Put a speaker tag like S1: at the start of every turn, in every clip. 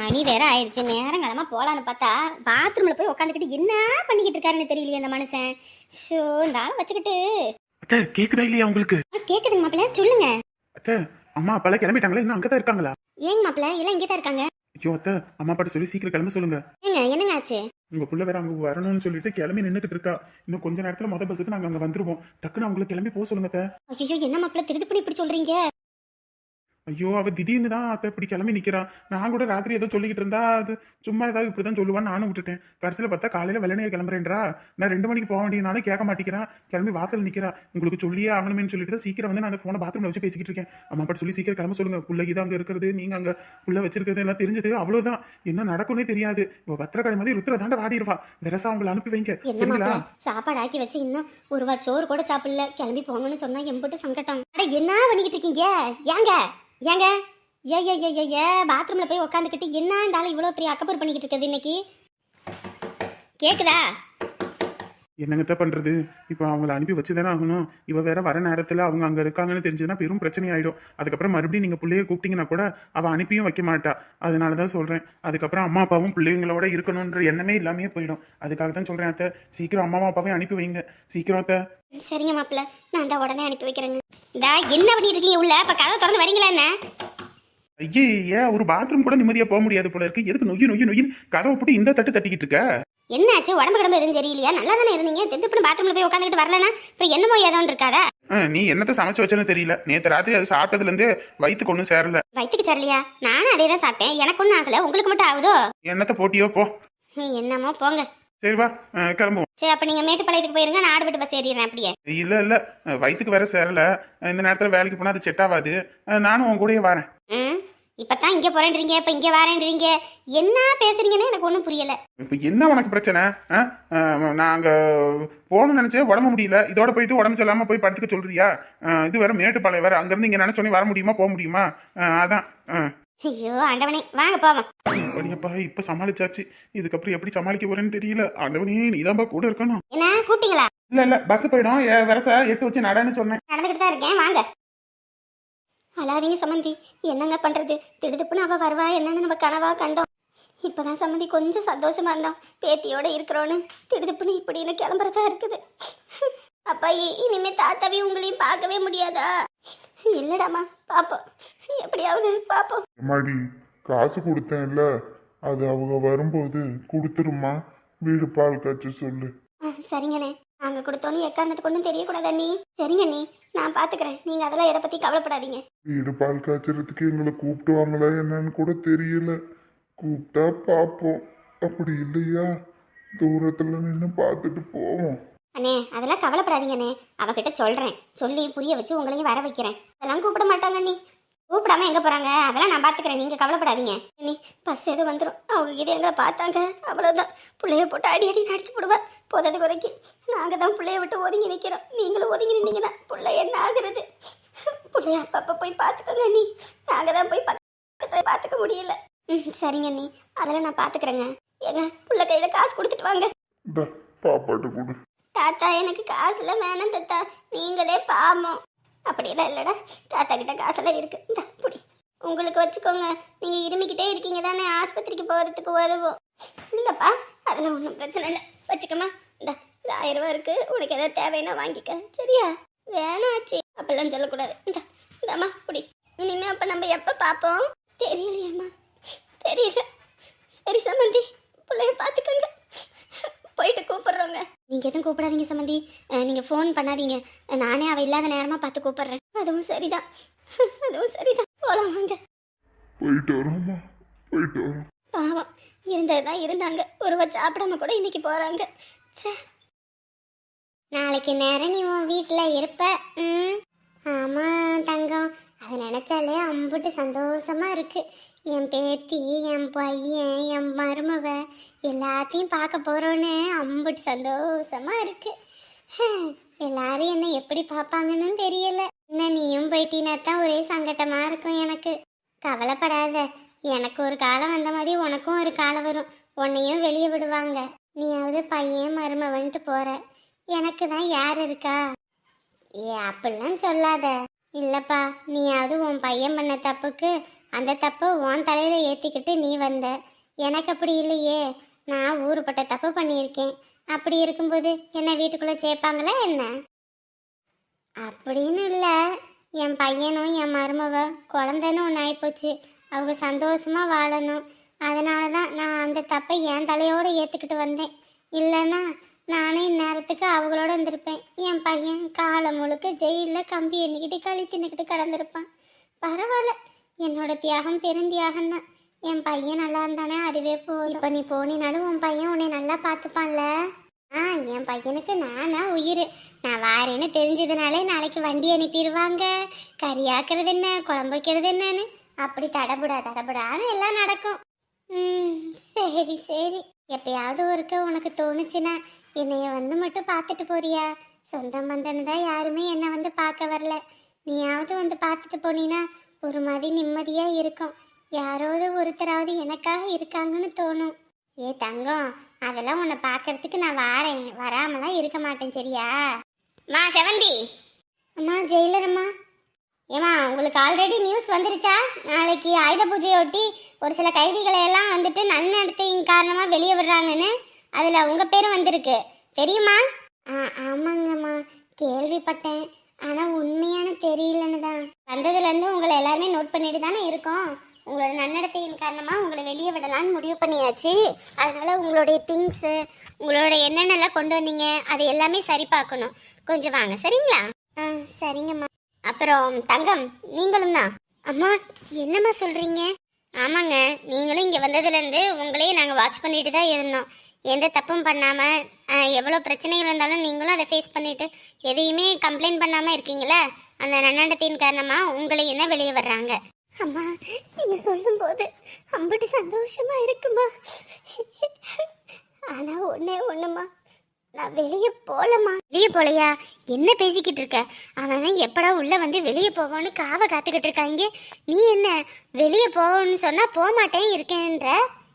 S1: மணி வேற ஆயிடுச்சு. நேரம் கிளம்ப போலான்னு பார்த்தா பாத்ரூம்ல போய் உட்காந்துக்கிட்டு என்ன பண்ணிக்கிட்டு இருக்காருன்னு தெரியலையே அந்த மனுஷன். ஷோ இந்த ஆளை வச்சுக்கிட்டு.
S2: அத்தை கேக்குதா இல்லையா உங்களுக்கு?
S1: கேக்குதுங்க மாப்பிள்ள. சொல்லுங்க.
S2: அத்தை அம்மா அப்பாலாம் கிளம்பிட்டாங்களா? இன்னும் அங்கதான் இருக்காங்களா?
S1: ஏங்க மாப்பிள்ள எல்லாம் இங்கே தான் இருக்காங்க.
S2: ஐயோ அத்தை அம்மா அப்பாட்ட சொல்லி சீக்கிரம் கிளம்ப சொல்லுங்க.
S1: ஏங்க என்னங்க ஆச்சு?
S2: உங்க புள்ள வேற அங்க வரணும்னு சொல்லிட்டு கிளம்பி நின்னுக்கிட்டு இருக்கா. இன்னும் கொஞ்ச நேரத்துல மொத பஸ்ஸுக்கு நாங்க அங்க வந்துருவோம். டக்குன்னு அவங்களுக்கு கிளம்பி போக சொல்லுங்க அத்தை.
S1: ஐயோ என்ன மாப்பிள்ள திருது பண்ணி இப்படி சொல்றீங்க?
S2: ஐயோ அவ திடீர்னு தான் அத்தை இப்படி கிளம்பி நிக்கிறா. நான் கூட ராத்திரி ஏதோ சொல்லிக்கிட்டு இருந்தா அது சும்மா ஏதாவது இப்படிதான் சொல்லுவான்னு நானும் விட்டுட்டேன். கடைசியில பார்த்தா காலையில வெள்ளனையே கிளம்புறேன்றா. நான் ரெண்டு மணிக்கு போக வேண்டியனாலும் கேட்க மாட்டேங்கிறா. கிளம்பி வாசல் நிக்கிறா. உங்களுக்கு சொல்லியே ஆகணுமேனு சொல்லிட்டு தான் சீக்கிரம் வந்து நான் அந்த போனை பாத்ரூம்ல வச்சு பேசிக்கிட்டு இருக்கேன். அம்மா அப்பா சொல்லி சீக்கிரம் கிளம்ப சொல்லுங்க. பிள்ளைக்கு தான் அங்க இருக்கிறது நீங்க அங்க புள்ள வச்சிருக்கிறது எல்லாம் தெரிஞ்சது அவ்வளவுதான். என்ன நடக்கும்னே தெரியாது. இவ பத்திரக்காளி மாதிரி ருத்ர தாண்ட வாடிடுவா வெரசா அவங்களை அனுப்பி வைங்க. சரிங்களா?
S1: சாப்பாடு ஆக்கி வச்சு இன்னும் ஒரு வா சோறு கூட சாப்பிடல. கிளம்பி போங்கன்னு சொன்னா எம்பிட்டு சங்கட்டம் என்ன பண்ணிக்கிட்டு இருக்கீங்க? ஏங்க? ஏங்க? ஏ ஏ ஏ ஏ ஏ பாத்ரூம்ல போய் உட்காந்துக்கிட்டு என்ன இந்த ஆளு இவ்வளோ பெரிய அக்கப்பூர் பண்ணிக்கிட்டு இருக்குது இன்னைக்கு? கேக்குதா?
S2: என்னங்கத்த பண்றது? இப்போ அவங்கள அனுப்பி வச்சு தானே ஆகணும். இவ வேற வர நேரத்துல அவங்க அங்க இருக்காங்கன்னு தெரிஞ்சதுன்னா பெரும் பிரச்சனை ஆயிடும் அதுக்கப்புறம் மறுபடியும் நீங்க பிள்ளைய கூப்பிட்டீங்கன்னா கூட அவ அனுப்பியும் வைக்க மாட்டா. அதனால தான் சொல்றேன். அதுக்கப்புறம் அம்மா அப்பாவும் பிள்ளைங்களோட இருக்கணுன்ற எண்ணமே இல்லாமே போயிடும். அதுக்காக தான் சொல்றேன் அத்தை. சீக்கிரம் அம்மாவும் அப்பாவையும் அனுப்பி வைங்க. சீக்கிரம் அத்தை.
S1: சரிங்க மாப்பிள்ள. நான் இந்த உடனே அனுப்பி வைக்கிறேங்க. இந்தா என்ன பண்ணிட்டு இருக்கீங்க உள்ள? இப்ப கதை திறந்து வரீங்களா என்ன?
S2: ஐயே ஏன் ஒரு பாத்ரூம் கூட நிம்மதியா போக முடியாது போல இருக்கு? எதுக்கு நொய்யு நொய்யு நொய்யின்னு கதவை போட்டு இந்த தட்டு தட்டிக்கிட்டு இருக்க?
S1: என்னாச்சு? உடம்பு கிடம்பு எதுவும் சரியில்லையா? நல்லா தானே இருந்தீங்க திடுப்புன்னு பாத்ரூம்ல போய் உட்காந்துக்கிட்டு வரலனா அப்புறம் என்னமோ ஏதோன்னு இருக்காதா?
S2: நீ என்னத்த சமைச்சு வச்சேன்னு தெரியல. நேத்து ராத்திரி அது சாப்பிட்டதுல இருந்தே வயிற்றுக்கு ஒன்றும் சேரல.
S1: வயிற்றுக்கு சரியில்லையா நானும் அதே தான் சாப்பிட்டேன். எனக்கு ஒன்றும் ஆகல. உங்களுக்கு மட்டும் ஆகுதோ?
S2: என்னத்த போட்டியோ போ.
S1: என்னமோ போங்க.
S2: சரி வா ஆ, கிளம்புவோம்.
S1: சரி அப்ப நீங்க மேட்டுப்பாளையத்துக்கு போயிருங்க நான் ஆடுபட்டு பஸ் ஏறிடுறேன் அப்படியே.
S2: இல்ல இல்ல வயிற்றுக்கு வேற சேரல. இந்த நேரத்துல வேலைக்கு போனா அது செட் ஆகாது நானும் உன் கூடயே வரேன்.
S1: ம் இப்பதான் இங்க போறேன்றீங்க இப்ப இங்க வரேன்றீங்க. என்ன பேசுறீங்கன்னு எனக்கு ஒன்றும் புரியல.
S2: இப்போ என்ன உனக்கு பிரச்சனை? நான் அங்க போகணும்னு நினைச்சேன் உடம்பு முடியல. இதோட போயிட்டு உடம்பு சரியில்லாம போய் படுத்துக்க சொல்றியா? இது வேற மேட்டுப்பாளையம் வேற. அங்கிருந்து இங்க நினைச்சோன்னே வர முடியுமா போக முடியுமா? அதான்.
S1: ஐயோ ஆண்டவனே வாங்க போவோம்.
S2: அப்படியப்பா இப்ப சமாளிச்சாச்சு. இதுக்கப்புறம் எப்படி சமாளிக்க போறேன்னு தெரியல. ஆண்டவனே நீதான்பா கூட இருக்கணும்.
S1: என்ன கூப்பிட்டீங்களா?
S2: இல்ல இல்ல பஸ் போயிடும். வரச எட்டு வச்சு நடன்னு சொன்னேன்.
S1: நடந்துக்கிட்டு தான் இருக்கேன் வாங்க. அழாதீங்க சம்மந்தி. என்னங்க பண்றது? திடுதுப்புன்னு அவ வருவா என்னன்னு நம்ம கனவா கண்டோம். இப்பதான் சம்மந்தி கொஞ்சம் சந்தோஷமா இருந்தோம் பேத்தியோட இருக்கிறோன்னு திடுதுப்புன்னு இப்படின்னு கிளம்புறதா இருக்குது. அப்பா இனிமே தாத்தாவையும் உங்களையும் பார்க்கவே முடியாதா? இல்லடாமா பாப்போம். எப்படியாவது பாப்போம்.
S3: எம்மாடி காசு கொடுத்தேன்ல. அது அவங்க வரும்போது கொடுத்துருமா? வீடு பால் காய்ச்ச சொல்லு.
S1: சரிங்கண்ணே. நாங்க கொடுத்தோன்னு எக்காரணத்துக்கு ஒன்றும் தெரியக்கூடாதா நீ சரிங்க நீ நான் பாத்துக்கிறேன். நீங்க அதெல்லாம் எதை பத்தி கவலைப்படாதீங்க.
S3: வீடு பால் காய்ச்சறதுக்கு எங்களை கூப்பிட்டுவாங்களா என்னன்னு கூட தெரியல. கூப்பிட்டா பார்ப்போம் அப்படி இல்லையா? தூரத்துல நின்று பார்த்துட்டு போவோம்.
S1: அண்ணே அதெல்லாம் கவலைப்படாதீங்கண்ணே. அவகிட்ட சொல்கிறேன் சொல்லி புரிய வச்சு உங்களையும் வர வைக்கிறேன். அதெல்லாம் கூப்பிட மாட்டாங்க நீ கூப்பிடாம எங்கே போறாங்க? அதெல்லாம் நான் பார்த்துக்கிறேன் நீங்கள் கவலைப்படாதீங்க. நீ பஸ் எதுவும் வந்துடும் அவங்க கிட்டே எங்களை பார்த்தாங்க. அவ்வளோதான் பிள்ளைய போட்டு அடி அடி நடிச்சு போடுவா. போதது குறைக்கு. நாங்க தான் பிள்ளைய விட்டு ஒதுங்கி நிற்கிறோம் நீங்களும் ஒதுங்கி நின்னீங்கன்னா பிள்ளை என்ன ஆகுறது? பிள்ளைய அப்பப்போ போய் பார்த்துக்கோங்க நீ நாங்கள் தான் போய் பக்கத்தில் பார்த்துக்க முடியல. ம் சரிங்க அண்ணி. அதெல்லாம் நான் பார்த்துக்கிறேங்க ஏங்க பிள்ளை கையில் காசு கொடுத்துட்டு வாங்க.
S3: பாப்பாட்டு கொடு.
S1: தாத்தா எனக்கு காசுலாம் வேணாம் தாத்தா. நீங்களே பாமோ அப்படியெல்லாம் இல்லைடா. தாத்தா கிட்ட காசெல்லாம் இருக்கு. இந்த புடி. உங்களுக்கு வச்சுக்கோங்க. நீங்க இருமிக்கிட்டே இருக்கீங்க தானே. ஆஸ்பத்திரிக்கு போகிறதுக்கு உதவும். இல்லைப்பா அதெல்லாம் ஒன்றும் பிரச்சனை இல்லை. வச்சுக்கோமா இந்த ஆயிரம் ரூபா இருக்கு. உனக்கு எதாவது தேவைன்னா வாங்கிக்க. சரியா? வேணாச்சு. அப்பெல்லாம் சொல்லக்கூடாது. இந்த இந்தாம்மா புடி. இனிமே அப்போ நம்ம எப்போ பார்ப்போம்? தெரியலையேம்மா. தெரியல. சரி சமந்தி பிள்ளைய பார்த்துக்கோங்க. போயிட்டு கூப்பிடுறோங்க. நீங்கள் எதுவும் கூப்பிடாதீங்க சம்மந்தி. நீங்க ஃபோன் பண்ணாதீங்க. நானே அவ இல்லாத நேரமா பார்த்து கூப்பிடுறேன். அதுவும் சரிதான். அதுவும் சரிதான். போலாம் வாங்க.
S3: போயிட்டு வரோம்மா போயிட்டு வரோம்.
S1: பாவம். இருந்தது தான் இருந்தாங்க. ஒருவ சாப்பிடாம கூட இன்னைக்கு போறாங்க. ச்சே. நாளைக்கு நேரம் நீ உன் வீட்டில் இருப்ப. ம். ஆமாம் தங்கம். அதை நினச்சாலே அம்புட்டு சந்தோஷமா இருக்கு. என் பேத்தி என் பையன் என் மருமவ எல்லாத்தையும் பார்க்க போகிறோன்னு அம்புட்டு சந்தோஷமா இருக்குது எல்லாரும் என்னை எப்படி பார்ப்பாங்கன்னு தெரியல. என்ன நீயும் போயிட்டீனா தான் ஒரே சங்கட்டமாக இருக்கும் எனக்கு. கவலைப்படாத எனக்கு ஒரு காலம் வந்த மாதிரி உனக்கும் ஒரு காலம் வரும். உன்னையும் வெளியே விடுவாங்க. நீயாவது பையன் மருமவன்ட்டு போகிற எனக்கு தான் யார் இருக்கா? ஏ அப்படிலாம் சொல்லாத. இல்லைப்பா நீயாவது உன் பையன் பண்ண தப்புக்கு அந்த தப்பு உன் தலையில் ஏற்றிக்கிட்டு நீ வந்த. எனக்கு அப்படி இல்லையே. நான் ஊருப்பட்ட தப்பு பண்ணியிருக்கேன். அப்படி இருக்கும்போது என்ன வீட்டுக்குள்ளே சேர்ப்பாங்களா என்ன? அப்படின்னு இல்லை. என் பையனும் என் மருமவ குழந்தைன்னு ஒன்று ஆகிப்போச்சு அவங்க சந்தோஷமாக வாழணும். அதனால தான் நான் அந்த தப்பை என் தலையோடு ஏற்றுக்கிட்டு வந்தேன். இல்லைன்னா நானே இந்நேரத்துக்கு அவங்களோட இருந்திருப்பேன். என் பையன் காலம் முழுக்க ஜெயிலில் கம்பி எண்ணிக்கிட்டு கழி தின்னுக்கிட்டு கிடந்திருப்பான். பரவாயில்ல. என்னோட தியாகம் பெருந்தியாகம் தான் என் பையன் நல்லா இருந்தானே அதுவே போ இப்போ நீ போனினாலும் உன் பையன் உன்னை நல்லா பார்த்துப்பான்ல? ஆ என் பையனுக்கு நானா உயிர். நான் வாரேன்னு தெரிஞ்சதுனாலே நாளைக்கு வண்டி அனுப்பிடுவாங்க கறி ஆக்கிறது என்ன குழம்பு வைக்கிறது என்னன்னு? அப்படி தடபுடா தடபுடான்னு எல்லாம் நடக்கும். ம் சரி சரி. எப்பயாவது ஒருக்க உனக்கு தோணுச்சுன்னா என்னைய வந்து மட்டும் பார்த்துட்டு போறியா? சொந்தம் பந்தன்னு தான் யாருமே என்னை வந்து பார்க்க வரல. நீயாவது வந்து பார்த்துட்டு போனீன்னா ஒரு மாதிரி நிம்மதியாக இருக்கும். யாராவது ஒருத்தராவது எனக்காக இருக்காங்கன்னு தோணும். ஏ தங்கம் அதெல்லாம் உன்னை பார்க்கறதுக்கு நான் வாரேன். வராமலாம் இருக்க மாட்டேன் சரியா? மா செவந்தி. அம்மா ஜெயிலர் அம்மா. ஏம்மா உங்களுக்கு ஆல்ரெடி நியூஸ் வந்துருச்சா? நாளைக்கு ஆயுத பூஜையொட்டி ஒரு சில கைதிகளை எல்லாம் வந்துட்டு நன்னடத்தையின் காரணமாக வெளியே விடுறாங்கன்னு அதில் உங்கள் பேரும் வந்திருக்கு. தெரியுமா? ஆ ஆமாங்கம்மா. கேள்விப்பட்டேன். ஆனால் உண்மையான தெரியலன்னு தான். வந்ததுலேருந்து உங்களை எல்லாருமே நோட் பண்ணிட்டு தானே இருக்கோம். உங்களோட நன்னடத்தையின் காரணமாக உங்களை வெளியே விடலான்னு முடிவு பண்ணியாச்சு. அதனால உங்களுடைய திங்ஸு உங்களோட என்னென்னலாம் கொண்டு வந்தீங்க அது எல்லாமே சரி பார்க்கணும். கொஞ்சம் வாங்க சரிங்களா? ஆ சரிங்கம்மா. அப்புறம் தங்கம் நீங்களும் தான். அம்மா என்னம்மா சொல்கிறீங்க ஆமாங்க நீங்களும் இங்கே வந்ததுலேருந்து உங்களையும் நாங்கள் வாட்ச் பண்ணிட்டு தான் இருந்தோம். எந்த தப்பும் பண்ணாமல் எவ்வளோ பிரச்சனைகள் இருந்தாலும் நீங்களும் அதை ஃபேஸ் பண்ணிட்டு எதையுமே கம்ப்ளைண்ட் பண்ணாமல் இருக்கீங்களே அந்த நன்னடத்தின் காரணமாக உங்களை என்ன வெளியே வர்றாங்க? அம்மா நீங்க சொல்லும்போது அம்புட்டு சந்தோஷமா இருக்குமா? ஆனா ஒண்ணே ஒண்ணுமா நான் வெளியே போலமா வெளியே போலையா? என்ன பேசிக்கிட்டு இருக்க? அவன் எப்படா உள்ள வந்து வெளியே போவான்னு காவை காத்துக்கிட்டு இருக்காங்க நீ என்ன வெளியே போகணும்னு சொன்னா போக மாட்டேன் இருக்கேன்ற?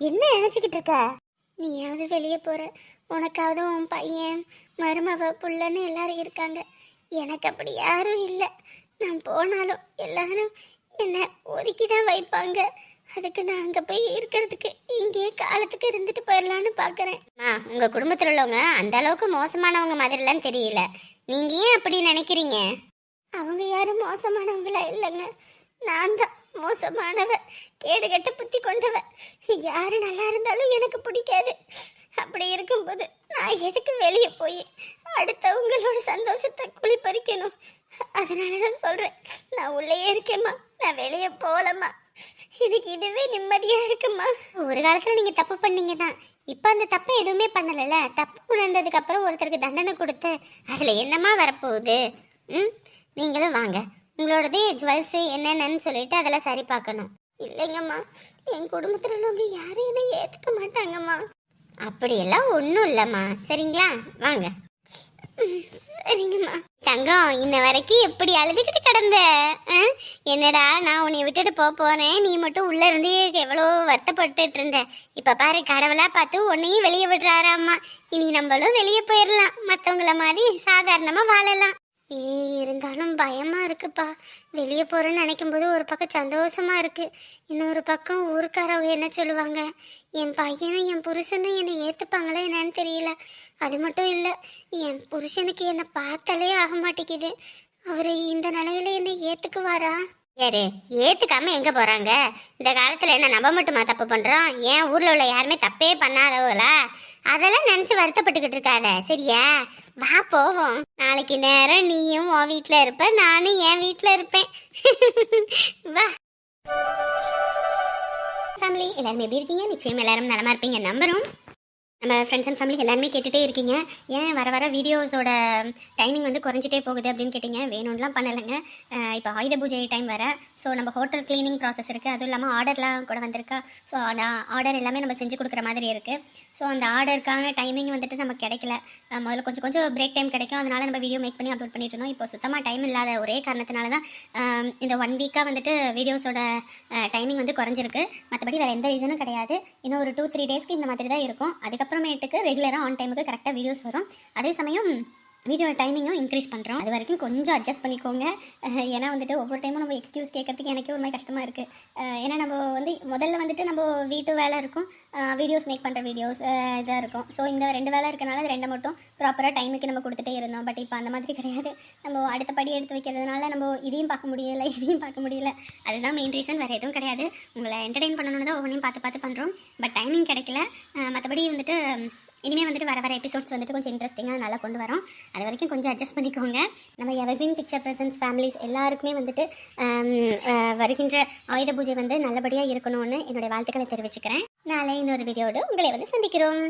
S1: என்ன நினைச்சுக்கிட்டு இருக்க? நீயாவது வெளியே போற. உனக்காவது உன் பையன் மருமவ புள்ளன்னு எல்லாரும் இருக்காங்க. எனக்கு அப்படி யாரும் இல்லை. நான் போனாலும் எல்லாரும் என்னை ஒதுக்கி தான் வைப்பாங்க. அதுக்கு நான் அங்கே போய் இருக்கிறதுக்கு இங்கேயே காலத்துக்கு இருந்துட்டு போயிடலான்னு பார்க்குறேன் ஆ உங்கள் குடும்பத்தில் உள்ளவங்க அந்த அளவுக்கு மோசமானவங்க மாதிரிலாம் தெரியல. நீங்கள் ஏன் அப்படி நினைக்கிறீங்க? அவங்க யாரும் மோசமானவங்களா இல்லைங்க. நான் தான் மோசமானவ கேடுகட்ட புத்தி கொண்டவ. யாரு நல்லா இருந்தாலும் எனக்கு பிடிக்காது. அப்படி இருக்கும்போது நான் எதுக்கு வெளியே போய் அடுத்தவங்களோட சந்தோஷத்தை குளிப்பறிக்கணும்? அதனால தான் சொல்கிறேன் நான் உள்ளே இருக்கேம்மா. நான் வெளியே போகலம்மா. எனக்கு இதுவே நிம்மதியாக இருக்குமா ஒரு காலத்தில் நீங்கள் தப்பு பண்ணீங்க தான் இப்போ அந்த தப்பை எதுவுமே பண்ணலைல்ல? தப்பு உணர்ந்ததுக்கப்புறம் ஒருத்தருக்கு தண்டனை கொடுத்து அதில் என்னமா வரப்போகுது? ம்? நீங்களும் வாங்க. உங்களோடது ஜுவல்ஸு என்னென்னு சொல்லிட்டு அதெல்லாம் சரி பார்க்கணும். இல்லைங்கம்மா என் குடும்பத்தில் உள்ளவங்க யாரும் என்னை ஏற்றுக்க மாட்டாங்கம்மா. அப்படியெல்லாம் ஒன்றும் இல்லைம்மா. சரிங்களா? வாங்க. சரிங்கம்மா. தங்கம் இன்ன வரைக்கும் எப்படி அழுதுகிட்டு கிடந்த ஆ? என்னடா நான் உன்னை விட்டுட்டு போக போறேன் நீ மட்டும் உள்ள இருந்து எவ்வளோ வருத்தப்பட்டுட்டு இருந்த. இப்ப பாரு கடவுளா பார்த்து உன்னையும் வெளியே விடுறாராம்மா. இனி நம்மளும் வெளியே போயிடலாம் மற்றவங்கள மாதிரி சாதாரணமா வாழலாம். ஏ இருந்தாலும் பயமா இருக்குப்பா. வெளியே போறேன்னு நினைக்கும் போது ஒரு பக்கம் சந்தோஷமா இருக்கு. இன்னொரு பக்கம் ஊருக்காரவங்க என்ன சொல்லுவாங்க? என் பையனும் என் புருஷனும் என்னை ஏத்துப்பாங்களா என்னன்னு தெரியல. அது மட்டும் இல்லை என் புருஷனுக்கு என்னை பார்த்தாலே ஆக மாட்டேங்குது. அவர் இந்த நிலையில என்னை ஏத்துக்குவாரா? யாரு ஏத்துக்காம எங்க போறாங்க? இந்த காலத்துல என்ன நம்ம மட்டுமா தப்பு பண்றோம்? என் ஊர்ல உள்ள யாருமே தப்பே பண்ணாதவங்களா? அதெல்லாம் நினைச்சு வருத்தப்பட்டுக்கிட்டு இருக்காத சரியா? வா போவோம். நாளைக்கு நேரம் நீயும் உன் வீட்ல இருப்ப நானும் என் வீட்ல இருப்பேன். வா. ஃபேமிலி எல்லாரும் எப்படி இருக்கீங்க? நிச்சயம் எல்லாரும் நலமா இருப்பீங்க. நம்பரும் நம்ம ஃப்ரெண்ட்ஸ் அண்ட் ஃபேமிலி எல்லாருமே கேட்டுகிட்டே இருக்கீங்க. ஏன் வர வர வீடியோஸோட டைமிங் வந்து குறைஞ்சிட்டே போகுது அப்படின்னு கேட்டிங்க. வேணும்லாம் பண்ணலைங்க. இப்போ ஆயுத பூஜை டைம் வர ஸோ நம்ம ஹோட்டல் க்ளீனிங் ப்ராசஸ் இருக்குது அதுவும் இல்லாமல் ஆர்டர்லாம் கூட வந்திருக்கா. ஸோ ஆர்டர் எல்லாமே நம்ம செஞ்சு கொடுக்குற மாதிரி இருக்குது ஸோ அந்த ஆர்டருக்கான டைமிங் வந்துட்டு நமக்கு கிடைக்கல. முதல்ல கொஞ்சம் கொஞ்சம் பிரேக் டைம் கிடைக்கும். அதனால நம்ம வீடியோ மேக் பண்ணி அப்லோட் பண்ணிட்டு இருந்தோம். இப்போ சுத்தமாக டைம் இல்லாத ஒரே காரணத்தினால தான் இந்த ஒன் வீக்காக வந்துட்டு வீடியோஸோட டைமிங் வந்து குறைஞ்சிருக்கு. மற்றபடி வேறு எந்த ரீசனும் கிடையாது. இன்னும் ஒரு டூ த்ரீ டேஸ்க்கு இந்த மாதிரி தான் இருக்கும். அதுக்கப்புறம் அதுக்கப்புறமேட்டுக்கு ரெகுலராக ஆன் டைமுக்கு கரெக்டாக வீடியோஸ் வரும். அதே சமயம் வீடியோ டைமிங்கும் இன்க்ரீஸ் பண்ணுறோம் அது வரைக்கும் கொஞ்சம் அட்ஜஸ்ட் பண்ணிக்கோங்க. ஏன்னா வந்துட்டு ஒவ்வொரு டைமும் நம்ம எக்ஸ்கியூஸ் கேட்கறதுக்கு எனக்கே ஒரு மாதிரி கஷ்டமாக இருக்குது ஏன்னா நம்ம வந்து முதல்ல வந்துட்டு நம்ம வீட்டு வேலை இருக்கும். வீடியோஸ் மேக் பண்ணுற வீடியோஸ் இதாக இருக்கும். ஸோ இந்த ரெண்டு வேலை இருக்கனால அது ரெண்டை மட்டும் ப்ராப்பராக டைமுக்கு நம்ம கொடுத்துட்டே இருந்தோம். பட் இப்போ அந்த மாதிரி கிடையாது. நம்ம அடுத்த படி எடுத்து வைக்கிறதுனால நம்ம இதையும் பார்க்க முடியல இதையும் பார்க்க முடியல. அதுதான் மெயின் ரீசன் வேறு எதுவும் கிடையாது. உங்களை என்டர்டெயின் பண்ணணும்னு தான் ஒவ்வொன்றையும் பார்த்து பார்த்து பண்ணுறோம் பட் டைமிங் கிடைக்கல. மற்றபடி வந்துட்டு இனிமேல் வந்துட்டு வர வர எபிசோட்ஸ் வந்துட்டு கொஞ்சம் இன்ட்ரெஸ்டிங்காக நல்லா கொண்டு வரோம். அது வரைக்கும் கொஞ்சம் அட்ஜஸ்ட் பண்ணிக்கோங்க. நம்ம எவர்கிரீன் பிக்சர் பிரசன்ஸ் ஃபேமிலிஸ் எல்லாருக்குமே வந்துட்டு வருகின்ற ஆயுத பூஜை வந்து நல்லபடியாக இருக்கணும்னு என்னுடைய வாழ்த்துக்களை தெரிவிச்சுக்கிறேன். நாளை இன்னொரு வீடியோடு உங்களை வந்து சந்திக்கிறோம்.